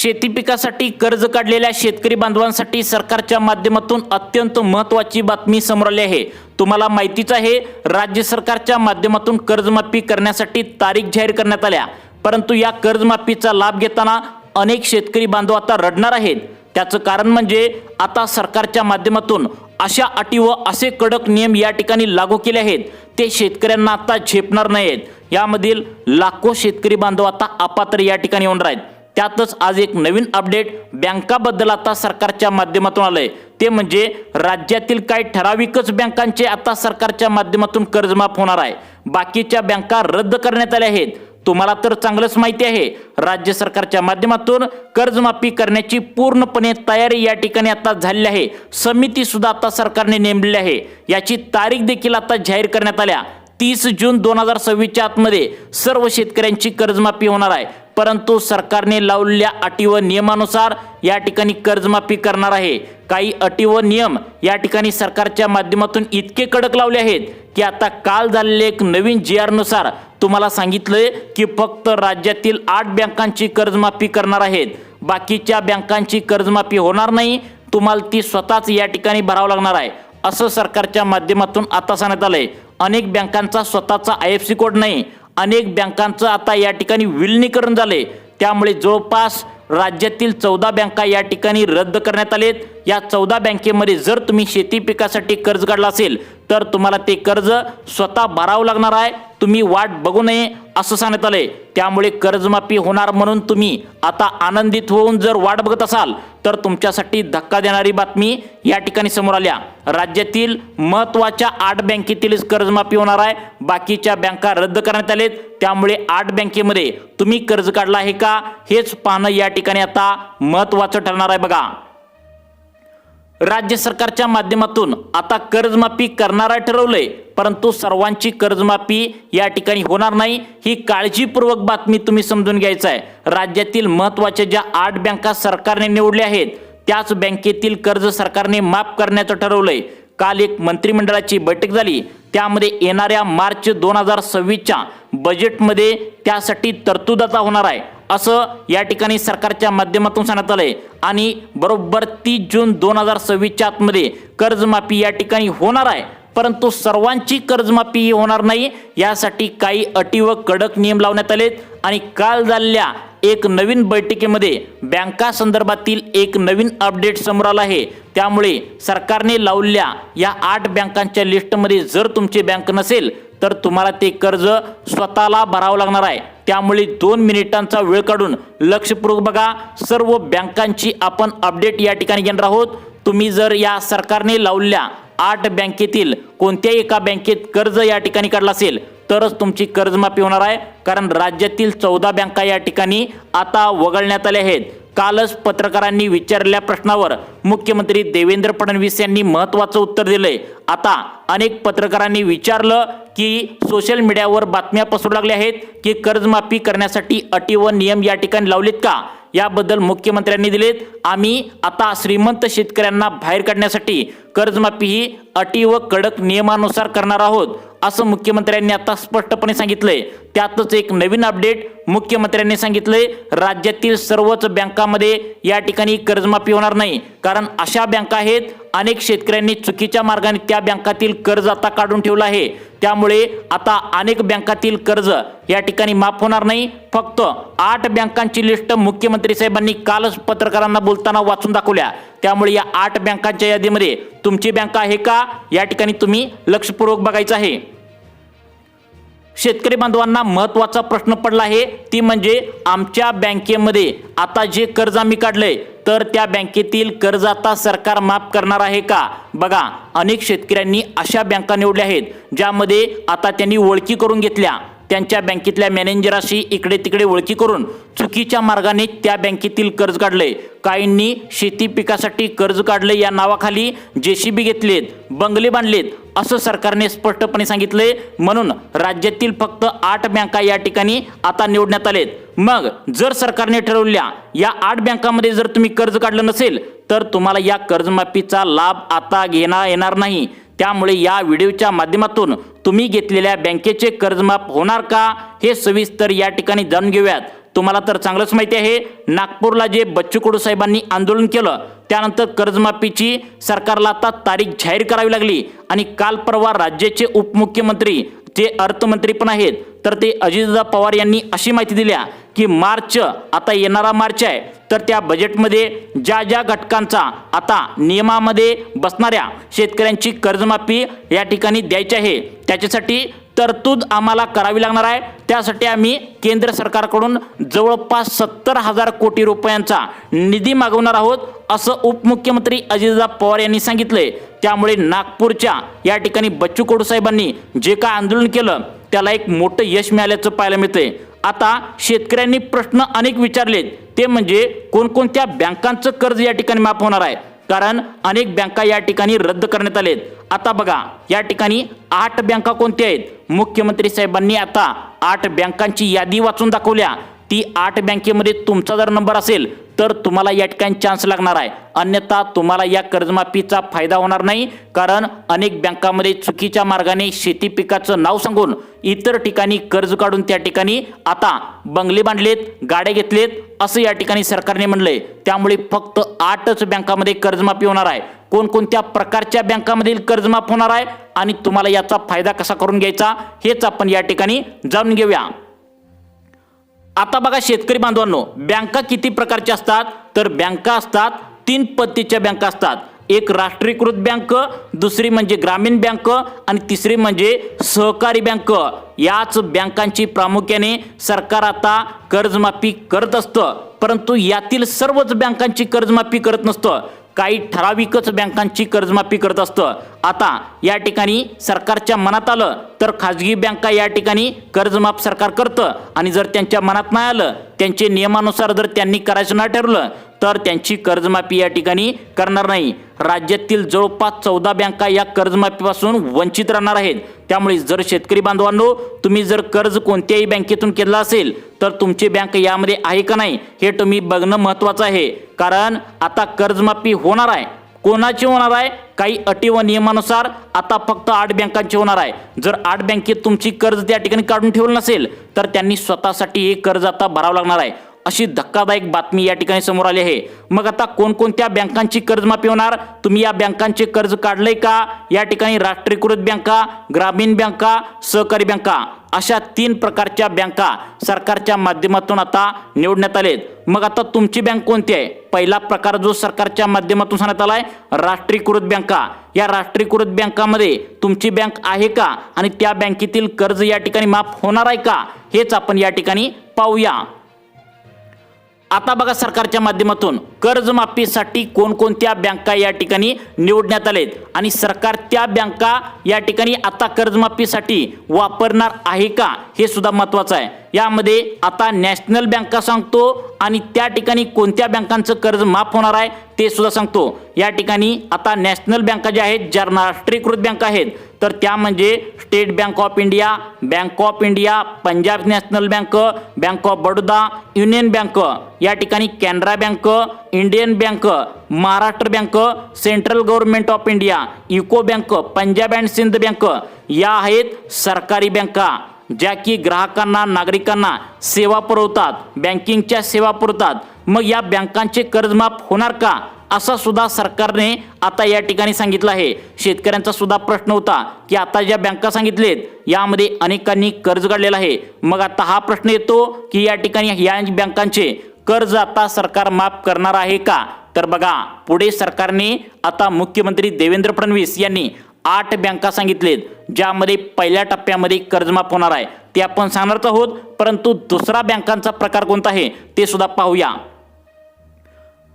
शेती पिकासाठी कर्ज काढलेल्या शेतकरी बांधवांसाठी सरकारच्या माध्यमातून अत्यंत महत्त्वाची बातमी समोर आली आहे. तुम्हाला माहितीच आहे राज्य सरकारच्या माध्यमातून कर्जमाफी करण्यासाठी तारीख जाहीर करण्यात आल्या. परंतु या कर्जमाफीचा लाभ घेताना अनेक शेतकरी बांधव आता रडणार आहेत. त्याचं कारण म्हणजे आता सरकारच्या माध्यमातून अशा अटी व असे कडक नियम या ठिकाणी लागू केले आहेत. ते शेतकऱ्यांना आता झेपणार नाहीत. यामधील लाखो शेतकरी बांधव आता अपात्र या ठिकाणी होणार आहेत त्यातच आज एक नवीन अपडेट बँकाबद्दल आता सरकारच्या माध्यमातून आलंय. ते म्हणजे राज्यातील काही ठराविकच बँकांचे आता सरकारच्या माध्यमातून कर्जमाफ होणार आहे. बाकीच्या बँका रद्द करण्यात आल्या आहेत. तुम्हाला तर चांगलंच माहिती आहे. राज्य सरकारच्या माध्यमातून कर्जमाफी करण्याची पूर्णपणे तयारी या ठिकाणी आता झालेली आहे. समिती सुद्धा आता सरकारने नेमलेली आहे. याची तारीख देखील आता जाहीर करण्यात आल्या. तीस जून दोन हजार सव्वीसच्या आतमध्ये सर्व शेतकऱ्यांची कर्जमाफी होणार आहे. परंतु सरकारने लावलेल्या अटी व नियमानुसार या ठिकाणी कर्जमाफी करणार आहे. काही अटी व नियम या ठिकाणी सरकारच्या माध्यमातून इतके कडक लावले आहेत की आता काल झालेले एक नवीन जी आरनुसार तुम्हाला सांगितलंय की फक्त राज्यातील आठ बँकांची कर्जमाफी करणार आहेत. बाकीच्या बँकांची कर्जमाफी होणार नाही. तुम्हाला ती स्वतःच या ठिकाणी भरावं लागणार आहे. असं सरकारच्या माध्यमातून आता सांगण्यात आलंय. अनेक बँकांचा स्वतःचा आय एफ सी कोड नाही. अनेक बँकांचं आता या ठिकाणी विलिनीकरण झाले त्यामुळे जवळपास राज्यातील चौदा बँका या ठिकाणी रद्द करण्यात आलेत. या चौदा बँकेमध्ये जर तुम्ही शेती पिकासाठी कर्ज काढला असेल तर तुम्हाला ते कर्ज स्वतः भरावं लागणार आहे. तुम्ही वाट बघू नये असं सांगण्यात आलंय. त्यामुळे कर्जमाफी होणार म्हणून तुम्ही आता आनंदित होऊन जर वाट बघत असाल तर तुमच्यासाठी धक्का देणारी बातमी या ठिकाणी समोर आल्या. राज्यातील महत्त्वाच्या आठ बँकेतीलच कर्जमाफी होणार आहे. बाकीच्या बँका रद्द करण्यात आलेत. त्यामुळे आठ बँकेमध्ये तुम्ही कर्ज काढला आहे का हेच पाहणं या ठिकाणी आता महत्त्वाचं ठरणार आहे बघा. राज्य सरकारच्या माध्यमातून आता कर्जमाफी करणारा आहे ठरवलंय परंतु सर्वांची कर्जमाफी या ठिकाणी होणार नाही ही काळजीपूर्वक बातमी तुम्ही समजून घ्यायचं आहे राज्यातील महत्त्वाच्या ज्या आठ बँका सरकारने निवडल्या आहेत त्याच बँकेतील कर्ज सरकारने माफ करण्याचं ठरवलंय. काल एक मंत्रिमंडळाची बैठक झाली त्यामध्ये येणाऱ्या मार्च दोन हजार सव्वीसच्या बजेटमध्ये त्यासाठी तरतूद आता होणार आहे. असं या ठिकाणी सरकारच्या माध्यमातून सांगण्यात आलंय. आणि बरोबर तीस जून दोन हजार सव्वीसच्या आतमध्ये कर्जमाफी या ठिकाणी होणार आहे. परंतु सर्वांची कर्जमाफी ही होणार नाही यासाठी काही अटी व कडक नियम लावण्यात आलेत. आणि काल झालेल्या एक नवीन बैठकीमध्ये बँका संदर्भातील एक नवीन अपडेट समोर आला आहे. त्यामुळे सरकारने लावलेल्या या आठ बँकांच्या लिस्टमध्ये जर तुमची बँक नसेल तर तुम्हाला ते कर्ज स्वतःला भरावं लागणार आहे. त्यामुळे दोन मिनिटांचा वेळ काढून लक्षपूर्वक बघा. सर्व बँकांची आपण अपडेट या ठिकाणी घेणार आहोत. तुम्ही जर या सरकारने लावलेल्या आठ बँकेतील कोणत्याही एका बँकेत कर्ज या ठिकाणी काढलं असेल तरच तुमची कर्जमाफी होणार आहे. कारण राज्यातील चौदा बँका या ठिकाणी आता वगळण्यात आल्या आहेत. कालच पत्रकारांनी विचारलेल्या प्रश्नावर मुख्यमंत्री देवेंद्र फडणवीस यांनी महत्त्वाचं उत्तर दिलंय. आता अनेक पत्रकारांनी विचारलं की सोशल मीडियावर बातम्या पसरू लागल्या आहेत की कर्जमाफी करण्यासाठी अटी व नियम या ठिकाणी लावलेत का? याबद्दल मुख्यमंत्र्यांनी दिलेत आम्ही आता श्रीमंत शेतकऱ्यांना बाहेर काढण्यासाठी कर्जमाफी ही अटी व कडक नियमानुसार करणार आहोत असं मुख्यमंत्र्यांनी आता स्पष्टपणे सांगितलंय. त्यातच एक नवीन अपडेट मुख्यमंत्र्यांनी सांगितलंय राज्यातील सर्वच बँकामध्ये या ठिकाणी कर्जमाफी होणार नाही कारण अशा बँका आहेत अनेक शेतकऱ्यांनी चुकीच्या मार्गाने त्या बँकातील कर्ज आता काढून ठेवलं आहे. त्यामुळे आता अनेक बँकातील कर्ज या ठिकाणी माफ होणार नाही. फक्त आठ बँकांची लिस्ट मुख्यमंत्री साहेबांनी कालच पत्रकारांना बोलताना वाचून दाखवल्या. त्यामुळे या आठ बँकांच्या यादीमध्ये तुमची बँक आहे का? या ठिकाणी तुम्ही लक्षपूर्वक बघायचं आहे. शेतकरी बांधवांना महत्त्वाचा प्रश्न पडला आहे. ती म्हणजे आमच्या बँकेमध्ये आता जे कर्ज आम्ही काढलंय तर त्या बँकेतील कर्ज आता सरकार माफ करणार आहे का? बघा अनेक शेतकऱ्यांनी अशा बँका निवडल्या आहेत ज्यामध्ये आता त्यांनी ओळखी करून घेतल्या. त्यांच्या बँकेतल्या मॅनेजराशी इकडे तिकडे ओळखी करून चुकीच्या मार्गाने त्या बँकेतील कर्ज काढलंय काहींनी शेती पिकासाठी कर्ज काढलं या नावाखाली जेसीबी घेतलेत बंगले बांधलेत असं सरकारने स्पष्टपणे सांगितलंय. म्हणून राज्यातील फक्त आठ बँका या ठिकाणी आता निवडण्यात आलेत. मग जर सरकारने ठरवल्या या आठ बँकामध्ये जर तुम्ही कर्ज काढलं नसेल तर तुम्हाला या कर्जमाफीचा लाभ आता घेणार येणार नाही. त्यामुळे या व्हिडिओच्या माध्यमातून तुम्ही घेतलेल्या बँकेचे कर्जमाफ होणार का हे सविस्तर या ठिकाणी जाणून घेऊयात. तुम्हाला तर चांगलंच माहिती आहे नागपूरला जे बच्चू कडू साहेबांनी आंदोलन केलं त्यानंतर कर्जमाफीची सरकारला आता तारीख जाहीर करावी लागली. आणि काल परवा राज्याचे उपमुख्यमंत्री जे अर्थमंत्री पण आहेत. तर ते अजितदादा पवार यांनी अशी माहिती दिल्या की मार्च आता येणारा मार्च आहे. तर त्या बजेटमध्ये ज्या ज्या घटकांचा आता नियमामध्ये बसणाऱ्या शेतकऱ्यांची कर्जमाफी या ठिकाणी द्यायची आहे त्याच्यासाठी तरतूद आम्हाला करावी लागणार आहे. त्यासाठी आम्ही केंद्र सरकारकडून जवळपास सत्तर हजार कोटी रुपयांचा निधी मागवणार आहोत असं उपमुख्यमंत्री अजितदा पवार यांनी सांगितलंय. त्यामुळे नागपूरच्या या ठिकाणी बच्चू कडू साहेबांनी जे काय आंदोलन केलं त्याला एक मोठं यश मिळाल्याचं पाहायला मिळतंय. आता शेतकऱ्यांनी प्रश्न अनेक विचारलेत. ते म्हणजे कोणकोणत्या बँकांचं कर्ज या ठिकाणी माफ होणार आहे? कारण अनेक बँका या ठिकाणी रद्द करण्यात आलेत. आता बघा या ठिकाणी आठ बँका कोणत्या आहेत? मुख्यमंत्री साहेबांनी आता आठ बँकांची यादी वाचून दाखवल्या. ती आठ बँकेमध्ये तुमचा जर नंबर असेल तर तुम्हाला या ठिकाणी चान्स लागणार आहे. अन्यथा तुम्हाला या कर्जमाफीचा फायदा होणार नाही कारण अनेक बँकामध्ये चुकीच्या मार्गाने शेती पिकाचं नाव सांगून इतर ठिकाणी कर्ज काढून त्या ठिकाणी आता बंगले बांधलेत गाड्या घेतलेत असं या ठिकाणी सरकारने म्हणलंय. त्यामुळे फक्त आठच बँकामध्ये कर्जमाफी होणार आहे. कोणकोणत्या प्रकारच्या बँकामधील कर्जमाफ होणार आहे आणि तुम्हाला याचा फायदा कसा करून घ्यायचा हेच आपण या ठिकाणी जाणून घेऊया. आता बघा शेतकरी बांधवांनो बँका किती प्रकारच्या असतात? तर बँका असतात तीन पद्धतीच्या बँका असतात. एक राष्ट्रीयकृत बँक दुसरी म्हणजे ग्रामीण बँक आणि तिसरी म्हणजे सहकारी बँक. याच बँकांची प्रामुख्याने सरकार आता कर्जमाफी करत असतं. परंतु यातील सर्वच बँकांची कर्जमाफी करत नसतं. काही ठराविकच बँकांची कर्जमाफी करत असतं. आता या ठिकाणी सरकारच्या मनात आलं तर खाजगी बँका या ठिकाणी कर्जमाफ सरकार करतं. आणि जर त्यांच्या मनात नाही आलं त्यांचे नियमानुसार जर त्यांनी करायचं नाही ठरवलं तर त्यांची कर्जमाफी या ठिकाणी करणार नाही. राज्यातील जवळपास चौदा बँका या कर्जमाफीपासून वंचित राहणार आहेत. त्यामुळे जर शेतकरी बांधवांनो तुम्ही जर कर्ज कोणत्याही बँकेतून केलं असेल तर तुमची बँक यामध्ये आहे का नाही हे तुम्ही बघणं महत्त्वाचं आहे. कारण आता कर्जमाफी होणार आहे. कोणाची होणार आहे? काही अटी व नियमानुसार आता फक्त आठ बँकांची होणार आहे. जर आठ बँकेत तुमची कर्ज त्या ठिकाणी काढून ठेवलं नसेल तर त्यांनी स्वतःसाठी हे कर्ज आता भरावं लागणार आहे. अशी धक्कादायक बातमी या ठिकाणी समोर आली आहे. मग आता कोणकोणत्या बँकांची कर्जमाफी होणार? तुम्ही या बँकांचे कर्ज काढलंय का? या ठिकाणी राष्ट्रीयकृत बँका ग्रामीण बँका सहकारी बँका अशा तीन प्रकारच्या बँका सरकारच्या माध्यमातून आता निवडण्यात आलेत. मग आता तुमची बँक कोणती आहे? पहिला प्रकार जो सरकारच्या माध्यमातून सांगण्यात आलाय राष्ट्रीयकृत बँका. या राष्ट्रीयकृत बँकामध्ये तुमची बँक आहे का? आणि त्या बँकेतील कर्ज या ठिकाणी माफ होणार आहे का? हेच आपण या ठिकाणी पाहूया. आता बघा सरकारच्या माध्यमातून कर्जमाफीसाठी कोणकोणत्या बँका या ठिकाणी निवडण्यात आलेत? आणि सरकार त्या बँका या ठिकाणी आता कर्जमाफीसाठी वापरणार आहे का? हे सुद्धा महत्वाचं आहे. यामध्ये आता नॅशनल बँका सांगतो आणि त्या ठिकाणी कोणत्या बँकांचं कर्ज माफ होणार आहे ते सुद्धा सांगतो. या ठिकाणी आता नॅशनल बँका ज्या आहेत ज्या राष्ट्रीयकृत बँका आहेत तर त्या म्हणजे state bank of India bank of India Punjab national bank bank of Baroda union bank या ठिकाणी Canara bank Indian bank Maharashtra bank central government of India UCO bank Punjab and Sind bank या आहेत सरकारी बँका ज्या की ग्राहकांना नागरिकांना सेवा पुरवतात बँकिंगच्या सेवा पुरवतात. मग या बँकांचे कर्जमाफ होणार का? असा सुद्धा सरकारने आता या ठिकाणी सांगितलं आहे. शेतकऱ्यांचा सुद्धा प्रश्न होता की आता ज्या बँका सांगितलेत यामध्ये अनेकांनी कर्ज काढलेलं आहे. मग आता हा प्रश्न येतो की या ठिकाणी या बँकांचे कर्ज आता सरकार माफ करणार आहे का? तर बघा पुढे सरकारने आता मुख्यमंत्री देवेंद्र फडणवीस यांनी आठ बँका सांगितलेत ज्यामध्ये पहिल्या टप्प्यामध्ये कर्जमाफ होणार आहे. ते आपण सांगणारच आहोत परंतु दुसरा बँकांचा प्रकार कोणता आहे ते सुद्धा पाहूया.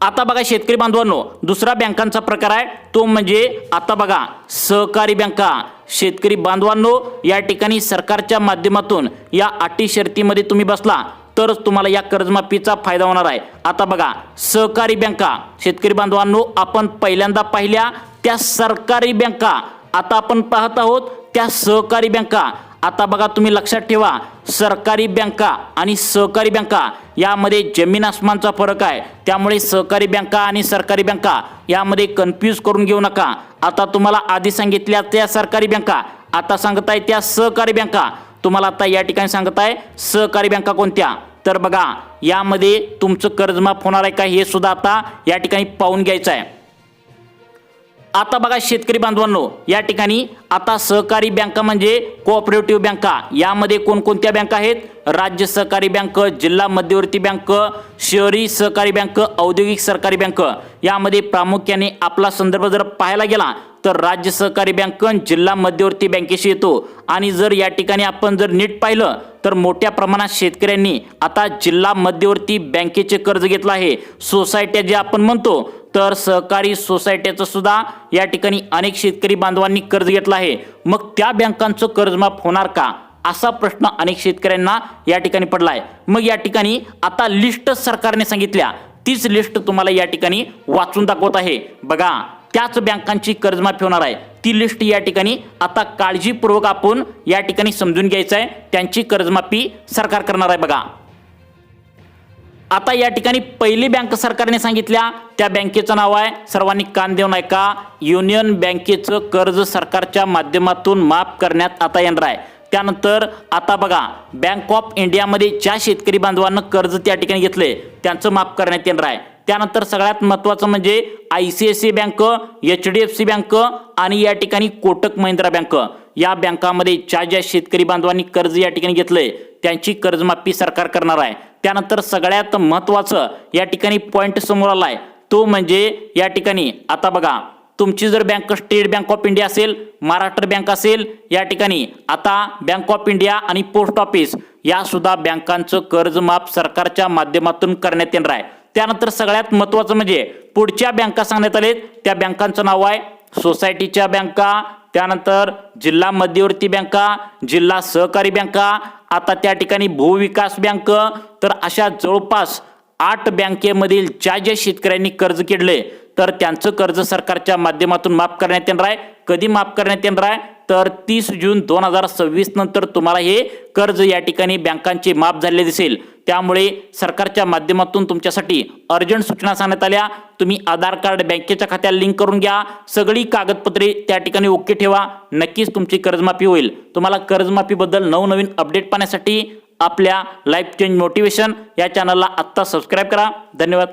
आता बघा शेतकरी बांधवांनो दुसरा बँकांचा प्रकार आहे तो म्हणजे आता बघा सहकारी बँका. शेतकरी बांधवांनो या ठिकाणी सरकारच्या माध्यमातून या अटी शर्तीमध्ये तुम्ही बसला तरच तुम्हाला या कर्जमाफीचा फायदा होणार आहे. आता बघा सहकारी बँका. शेतकरी बांधवांनो आपण पहिल्यांदा पाहिल्या त्या सरकारी बँका. आता आपण पाहत आहोत त्या सहकारी बँका. आता बघा तुम्ही लक्षात ठेवा सरकारी बँका आणि सहकारी बँका यामध्ये जमीन आसमानचा फरक आहे. त्यामुळे सहकारी बँका आणि सरकारी बँका यामध्ये कन्फ्यूज करून घेऊ नका. आता तुम्हाला आधी सांगितल्या त्या सरकारी बँका आता सांगताय त्या सहकारी बँका. तुम्हाला आता या ठिकाणी सांगत आहे सहकारी बँका कोणत्या? तर बघा यामध्ये तुमचं कर्जमाफ होणार आहे का हे सुद्धा आता या ठिकाणी पाहून घ्यायचं आहे. आता बघा शेतकरी बांधवांनो या ठिकाणी आता सहकारी बँका म्हणजे कोऑपरेटिव्ह बँका. यामध्ये कोणकोणत्या बँका आहेत? राज्य सहकारी बँक जिल्हा मध्यवर्ती बँक शहरी सहकारी बँक औद्योगिक सहकारी बँक. यामध्ये प्रामुख्याने आपला संदर्भ जर पाहायला गेला तर राज्य सहकारी बँक जिल्हा मध्यवर्ती बँकेशी येतो. आणि जर या ठिकाणी आपण जर नीट पाहिलं तर मोठ्या प्रमाणात शेतकऱ्यांनी आता जिल्हा मध्यवर्ती बँकेचे कर्ज घेतलं आहे. सोसायट्या जे आपण म्हणतो तर सहकारी सोसायट्याचं सुद्धा या ठिकाणी अनेक शेतकरी बांधवांनी कर्ज घेतलं आहे. मग त्या बँकांचं कर्ज माफ होणार का? असा प्रश्न अनेक शेतकऱ्यांना या ठिकाणी पडला आहे. मग या ठिकाणी आता लिस्ट सरकारने सांगितल्या. तीच लिस्ट तुम्हाला या ठिकाणी वाचून दाखवत आहे. बघा त्याच बँकांची कर्जमाफी होणार आहे. ती लिस्ट या ठिकाणी आता काळजीपूर्वक आपण या ठिकाणी समजून घ्यायचं आहे. त्यांची कर्जमाफी सरकार करणार आहे बघा. आता या ठिकाणी पहिली बँक सरकारने सांगितल्या त्या बँकेचं नाव आहे सर्वांनी कान देऊन का युनियन बँकेचं कर्ज सरकारच्या माध्यमातून माफ करण्यात आता येणार आहे. त्यानंतर आता बघा बँक ऑफ इंडियामध्ये ज्या शेतकरी बांधवांना कर्ज त्या ठिकाणी घेतले त्यांचं माफ करण्यात येणार आहे. त्यानंतर सगळ्यात महत्त्वाचं म्हणजे I C I C bank H D F C bank आणि या ठिकाणी कोटक महिंद्रा बँक. या बँकामध्ये ज्या ज्या शेतकरी बांधवांनी कर्ज या ठिकाणी घेतलंय त्यांची कर्जमाफी सरकार करणार आहे. त्यानंतर सगळ्यात महत्त्वाचं या ठिकाणी पॉईंट समोर आलाय तो म्हणजे या ठिकाणी आता बघा तुमची जर bank state bank of India असेल महाराष्ट्र बँक असेल या ठिकाणी आता बँक ऑफ इंडिया आणि पोस्ट ऑफिस या सुद्धा बँकांचं कर्जमाफ सरकारच्या माध्यमातून करण्यात येणार आहे. त्यानंतर सगळ्यात महत्त्वाचं म्हणजे पुढच्या बँका सांगण्यात आलेत. त्या बँकांचं नाव आहे सोसायटीच्या बँका त्यानंतर जिल्हा मध्यवर्ती बँका जिल्हा सहकारी बँका आता त्या ठिकाणी भूविकास बँक तर अशा जवळपास आठ बँकेमधील ज्या ज्या शेतकऱ्यांनी कर्ज केले तर त्यांचं कर्ज सरकारच्या माध्यमातून माफ करण्यात येणार आहे. कधी माफ करण्यात येणार आहे? तर तीस जून दोन हजार सव्वीस नंतर तुम्हाला हे कर्ज या ठिकाणी बँकांचे माफ झालेले दिसेल. त्यामुळे सरकारच्या माध्यमातून तुमच्यासाठी अर्जंट सूचना सांगण्यात आल्या. तुम्ही आधार कार्ड बँकेच्या खात्याला लिंक करून घ्या. सगळी कागदपत्रे त्या ठिकाणी ओके ठेवा. नक्कीच तुमची कर्जमाफी होईल. तुम्हाला कर्जमाफीबद्दल नवनवीन अपडेट पाहण्यासाठी आपल्या लाईफ चेंज मोटिवेशन या चॅनलला आत्ता सबस्क्राईब करा. धन्यवाद.